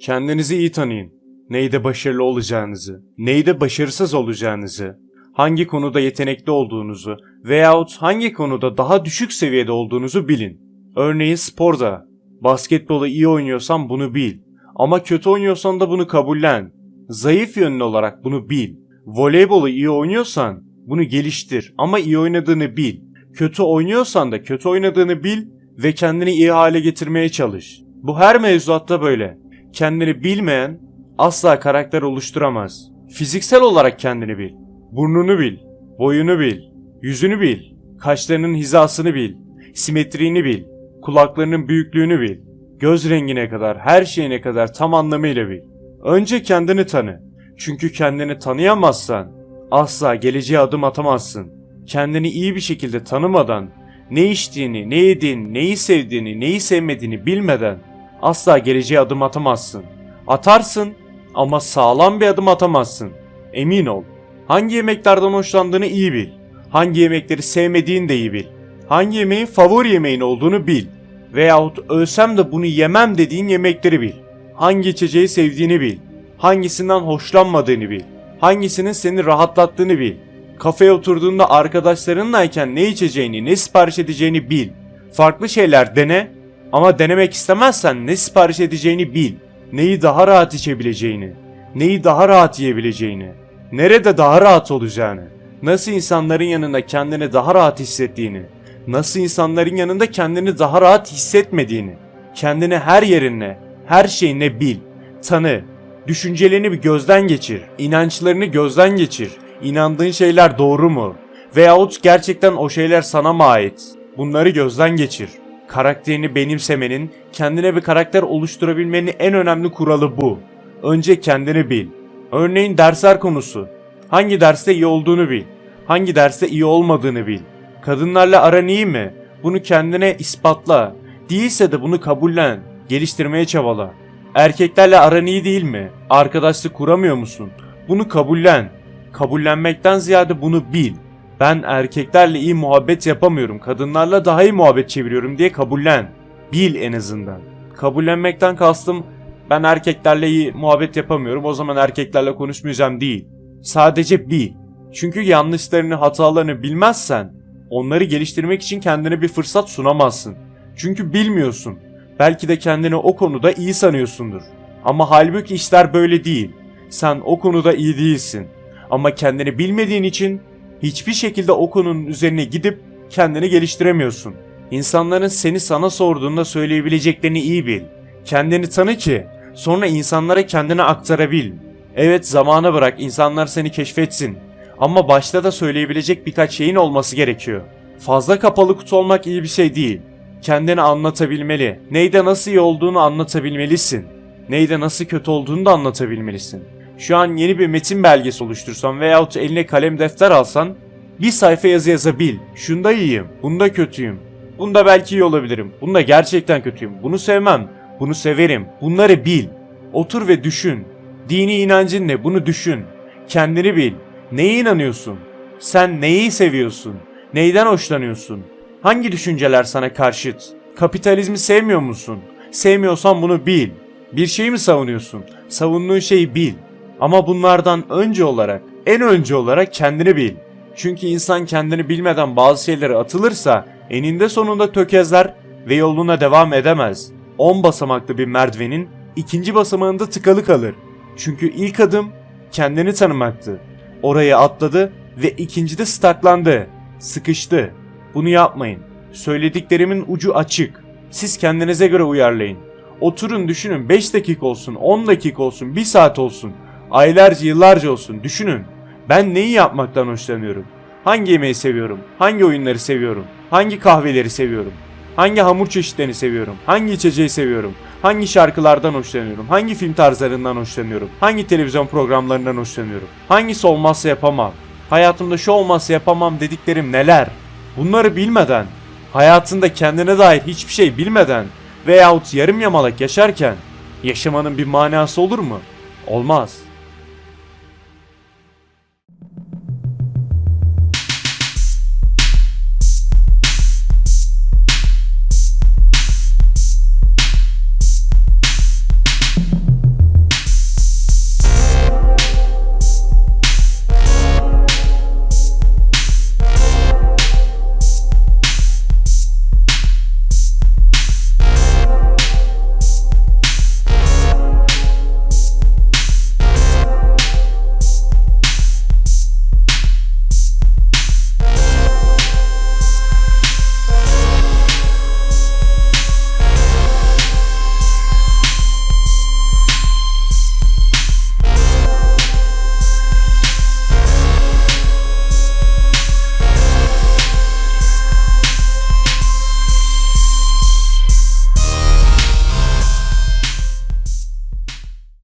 Kendinizi iyi tanıyın. Neyde başarılı olacağınızı, neyde başarısız olacağınızı, hangi konuda yetenekli olduğunuzu veyahut hangi konuda daha düşük seviyede olduğunuzu bilin. Örneğin sporda. Basketbolu iyi oynuyorsan bunu bil. Ama kötü oynuyorsan da bunu kabullen. Zayıf yönlü olarak bunu bil. Voleybolu iyi oynuyorsan bunu geliştir ama iyi oynadığını bil. Kötü oynuyorsan da kötü oynadığını bil ve kendini iyi hale getirmeye çalış. Bu her mevzuatta böyle. Kendini bilmeyen asla karakter oluşturamaz. Fiziksel olarak kendini bil. Burnunu bil, boyunu bil, yüzünü bil, kaşlarının hizasını bil, simetriğini bil, kulaklarının büyüklüğünü bil, göz rengine kadar, her şeyine kadar tam anlamıyla bil. Önce kendini tanı. Çünkü kendini tanıyamazsan asla geleceğe adım atamazsın. Kendini iyi bir şekilde tanımadan, ne içtiğini, ne yediğini, neyi sevdiğini, neyi sevmediğini bilmeden asla geleceğe adım atamazsın. Atarsın ama sağlam bir adım atamazsın. Emin ol. Hangi yemeklerden hoşlandığını iyi bil. Hangi yemekleri sevmediğini de iyi bil. Hangi yemeğin favori yemeğin olduğunu bil. Veyahut ölsem de bunu yemem dediğin yemekleri bil. Hangi içeceği sevdiğini bil. Hangisinden hoşlanmadığını bil. Hangisinin seni rahatlattığını bil. Kafeye oturduğunda arkadaşlarınlayken ne içeceğini, ne sipariş edeceğini bil. Farklı şeyler dene ama denemek istemezsen ne sipariş edeceğini bil. Neyi daha rahat içebileceğini, neyi daha rahat yiyebileceğini, nerede daha rahat olacağını, nasıl insanların yanında kendini daha rahat hissettiğini, nasıl insanların yanında kendini daha rahat hissetmediğini, kendini her yerinle, her şeyine bil, tanı, düşüncelerini bir gözden geçir, inançlarını gözden geçir, inandığın şeyler doğru mu? Veyahut gerçekten o şeyler sana mı ait? Bunları gözden geçir. Karakterini benimsemenin, kendine bir karakter oluşturabilmenin en önemli kuralı bu. Önce kendini bil. Örneğin dersler konusu. Hangi derste iyi olduğunu bil. Hangi derste iyi olmadığını bil. Kadınlarla aran iyi mi? Bunu kendine ispatla. Değilse de bunu kabullen. Geliştirmeye çabala. Erkeklerle aran iyi değil mi? Arkadaşlık kuramıyor musun? Bunu kabullen. Kabullenmekten ziyade bunu bil. Ben erkeklerle iyi muhabbet yapamıyorum. Kadınlarla daha iyi muhabbet çeviriyorum diye kabullen. Bil en azından. Kabullenmekten kastım ben erkeklerle iyi muhabbet yapamıyorum. O zaman erkeklerle konuşmayacağım değil. Sadece bil. Çünkü yanlışlarını, hatalarını bilmezsen onları geliştirmek için kendine bir fırsat sunamazsın. Çünkü bilmiyorsun. Belki de kendini o konuda iyi sanıyorsundur. Ama halbuki işler böyle değil. Sen o konuda iyi değilsin. Ama kendini bilmediğin için hiçbir şekilde o konunun üzerine gidip kendini geliştiremiyorsun. İnsanların seni sana sorduğunda söyleyebileceklerini iyi bil. Kendini tanı ki sonra insanlara kendini aktarabil. Evet zamana bırak insanlar seni keşfetsin. Ama başta da söyleyebilecek birkaç şeyin olması gerekiyor. Fazla kapalı kutu olmak iyi bir şey değil. Kendini anlatabilmeli. Neyde nasıl iyi olduğunu anlatabilmelisin. Neyde nasıl kötü olduğunu da anlatabilmelisin. Şu an yeni bir metin belgesi oluştursan veyahut eline kalem defter alsan bir sayfa yazı yazabil. Şunda iyiyim, bunda kötüyüm. Bunda belki iyi olabilirim. Bunda gerçekten kötüyüm. Bunu sevmem. Bunu severim. Bunları bil. Otur ve düşün. Dini inancın ne? Bunu düşün. Kendini bil. Neye inanıyorsun? Sen neyi seviyorsun? Neyden hoşlanıyorsun? Hangi düşünceler sana karşıt? Kapitalizmi sevmiyor musun? Sevmiyorsan bunu bil. Bir şey mi savunuyorsun? Savunduğun şeyi bil. Ama bunlardan önce olarak, en önce olarak kendini bil. Çünkü insan kendini bilmeden bazı şeylere atılırsa eninde sonunda tökezler ve yoluna devam edemez. 10 basamaklı bir merdivenin ikinci basamağında tıkalı kalır. Çünkü ilk adım kendini tanımaktı. Oraya atladı ve ikincide staklandı. Sıkıştı. Bunu yapmayın. Söylediklerimin ucu açık. Siz kendinize göre uyarlayın. Oturun düşünün 5 dakika olsun, 10 dakika olsun, 1 saat olsun. Aylarca yıllarca olsun düşünün. Ben neyi yapmaktan hoşlanıyorum? Hangi yemeği seviyorum? Hangi oyunları seviyorum? Hangi kahveleri seviyorum? Hangi hamur çeşitlerini seviyorum? Hangi içeceği seviyorum? Hangi şarkılardan hoşlanıyorum? Hangi film tarzlarından hoşlanıyorum? Hangi televizyon programlarından hoşlanıyorum? Hangisi olmazsa yapamam? Hayatımda şu olmazsa yapamam dediklerim neler? Bunları bilmeden, hayatında kendine dair hiçbir şey bilmeden veyahut yarım yamalak yaşarken yaşamanın bir manası olur mu? Olmaz.